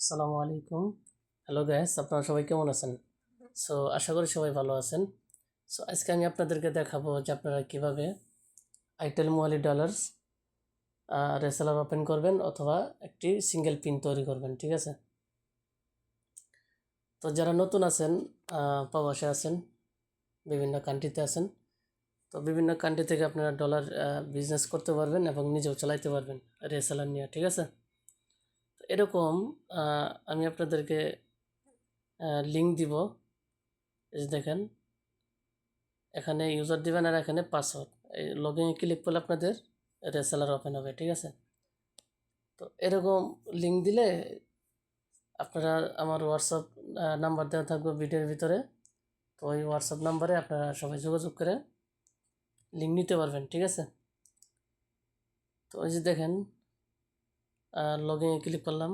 আসসালামু আলাইকুম। Hello gas আপনারা সবাই কেমন আছেন? সো আশা করি সবাই ভালো আছেন। সো আজকে আমি আপনাদেরকে দেখাবো যে আপনারা কীভাবে আইটেল মোয়ালি ডলার্স রেসেলার ওপেন করবেন অথবা একটি সিঙ্গেল পিন তৈরি করবেন, ঠিক আছে? তো যারা নতুন আছেন প্রবাসে আছেন, বিভিন্ন কান্ট্রিতে আছেন, তো বিভিন্ন কান্ট্রি থেকে আপনারা ডলার বিজনেস করতে পারবেন এবং নিজেও চালাইতে পারবেন রেসেলার নিয়ে, ঠিক আছে? এরকম আমি আপনাদেরকে লিঙ্ক দিব। এই দেখেন, এখানে ইউজার দিবেন আর এখানে পাসওয়ার্ড এই লগ ইনে ক্লিক করলে আপনাদের রেসেলার ওপেন হবে, ঠিক আছে? তো এরকম লিঙ্ক দিলে আপনারা আমার হোয়াটসঅ্যাপ নাম্বার দেওয়া থাকবে ভিডিওর ভিতরে। তো ওই হোয়াটসঅ্যাপ নাম্বারে আপনারা সবাই যোগাযোগ করে লিঙ্ক নিতে পারবেন, ঠিক আছে? তো ওই যে দেখেন লগ ইনে ক্লিক করলাম।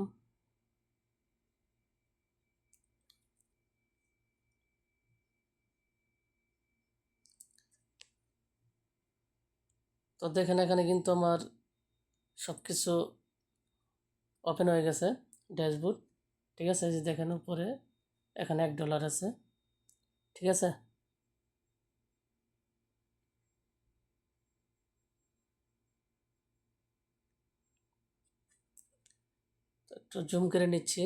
তো দেখেন এখানে কিন্তু আমার সব কিছু ওপেন হয়ে গেছে ড্যাশবোর্ড ঠিক আছে যে দেখেন উপরে, এখানে এক ডলার আছে। ঠিক আছে তো একটু জুম করে নিচ্ছি।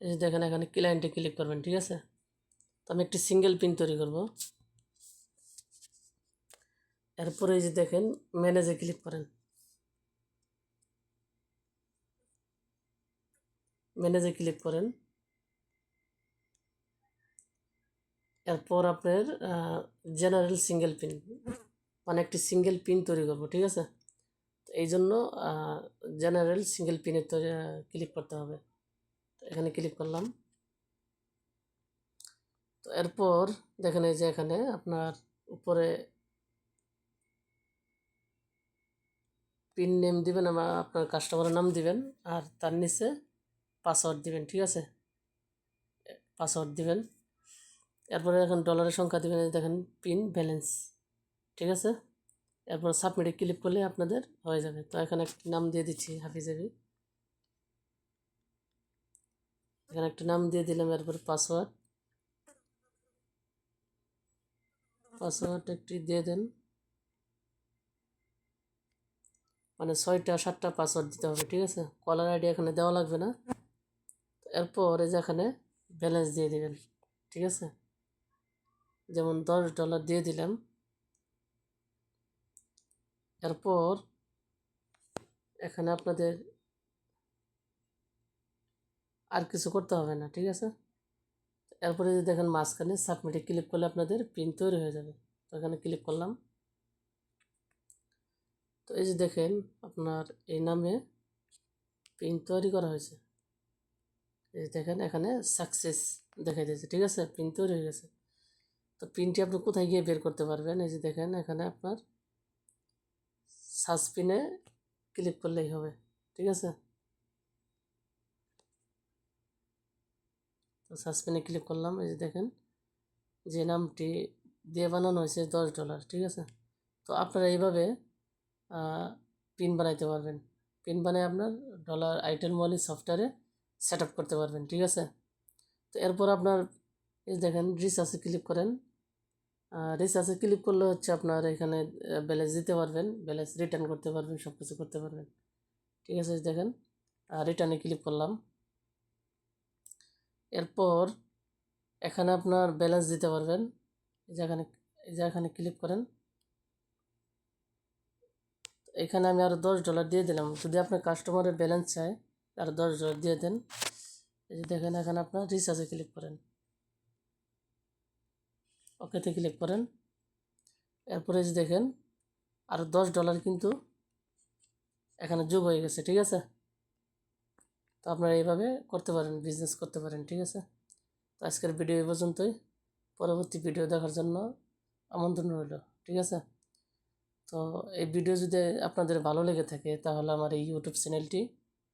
এই দেখেন, এখানে ক্লায়েন্টে ক্লিক করবেন, ঠিক আছে? তো আমি একটি সিঙ্গেল পিন তৈরি করব। এরপরে এই যে দেখেন ম্যানেজে ক্লিক করেন। ম্যানেজে ক্লিক করেন। এরপর আপনার জেনারেল সিঙ্গেল পিন মানে একটি সিঙ্গেল পিন তৈরি করব, ঠিক আছে? তো এই জন্য জেনারেল সিঙ্গেল পিনে তৈরি ক্লিক করতে হবে। তো এখানে ক্লিক করলাম। তো এরপর দেখেন এই যে এখানে আপনার উপরে পিন নেম দিবেন আমার আপনার কাস্টমারের নাম দিবেন, আর তার নিচে পাসওয়ার্ড দিবেন, ঠিক আছে? পাসওয়ার্ড দিবেন। এরপরে এখন ডলারের সংখ্যা দিবেন দেখেন পিন ব্যালেন্স ঠিক আছে? এরপর সাবমিটে ক্লিক করলে আপনাদের হয়ে যাবে। তো এখানে একটি নাম দিয়ে দিচ্ছি, হাফিজাবি। এখানে একটা নাম দিয়ে দিলাম, এরপর পাসওয়ার্ড পাসওয়ার্ড একটি দিয়ে দেন। মানে ছয়টা, সাতটা পাসওয়ার্ড দিতে হবে, ঠিক আছে? কলার আইডি এখানে দেওয়া লাগবে না। এরপর এই যে এখানে ব্যালেন্স দিয়ে দেবেন, ঠিক আছে? যেমন দশ ডলার দিয়ে দিলাম। এরপর এখানে আপনাদের আর কিছু করতে হবে না, ঠিক আছে? এরপরে যদি দেখেন মাঝখানে সাবমিটে ক্লিক করলে আপনাদের পিন তৈরি হয়ে যাবে। তো এখানে ক্লিক করলাম। তো এই যে দেখেন আপনার এই নামে পিন তৈরি করা হয়েছে। এই দেখেন এখানে সাকসেস দেখা দিয়েছে, ঠিক আছে? পিন তৈরি হয়ে গেছে। তো পিনটি আপনি কোথায় গিয়ে বের করতে পারবেন? এই যে দেখেন, এখানে আপনার সার্চ পিনে ক্লিক করলেই হবে, ঠিক আছে? তো সাসপেনে ক্লিক করলাম, এই যে দেখেন, যে নামটি দিয়ে বানানো হয়েছে দশ ডলার ঠিক আছে? তো আপনারা এইভাবে পিন বানাইতে পারবেন। পিন বানিয়ে আপনার ডলার আইটেল মলি সফটওয়্যারে সেট করতে পারবেন, ঠিক আছে? তো এরপর আপনার দেখেন রিসার্চে ক্লিক করেন। রিসার্চে ক্লিক করলে হচ্ছে আপনার এখানে ব্যালেন্স দিতে পারবেন ব্যালেন্স রিটার্ন করতে পারবেন সব কিছু করতে পারবেন। ঠিক আছে, দেখেন রিটার্নে ক্লিক করলাম। এরপর এখানে আপনার ব্যালেন্স দিতে পারবেন। এই যে এখানে, এই যে এখানে ক্লিক করেন। এখানে আমি আরও দশ ডলার দিয়ে দিলাম। যদি আপনার কাস্টমারের ব্যালেন্স চায় আরও দশ ডলার দিয়ে দেন। এই যে দেখেন, এখানে আপনার রিচার্জে ক্লিক করেন। ওকেতে ক্লিক করেন। এরপরে যে দেখেন আরও দশ ডলার কিন্তু এখানে যোগ হয়ে গেছে, ঠিক আছে? তো আপনারা এইভাবে করতে পারেন বিজনেস করতে পারেন, ঠিক আছে? তো আজকের ভিডিও এই পর্যন্তই। পরবর্তী ভিডিও দেখার জন্য আমন্ত্রণ রইল, ঠিক আছে? তো এই ভিডিও যদি আপনাদের ভালো লেগে থাকে, তাহলে আমার এই ইউটিউব চ্যানেলটি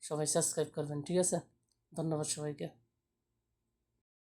সবাই সাবস্ক্রাইব করবেন, ঠিক আছে? ধন্যবাদ সবাইকে।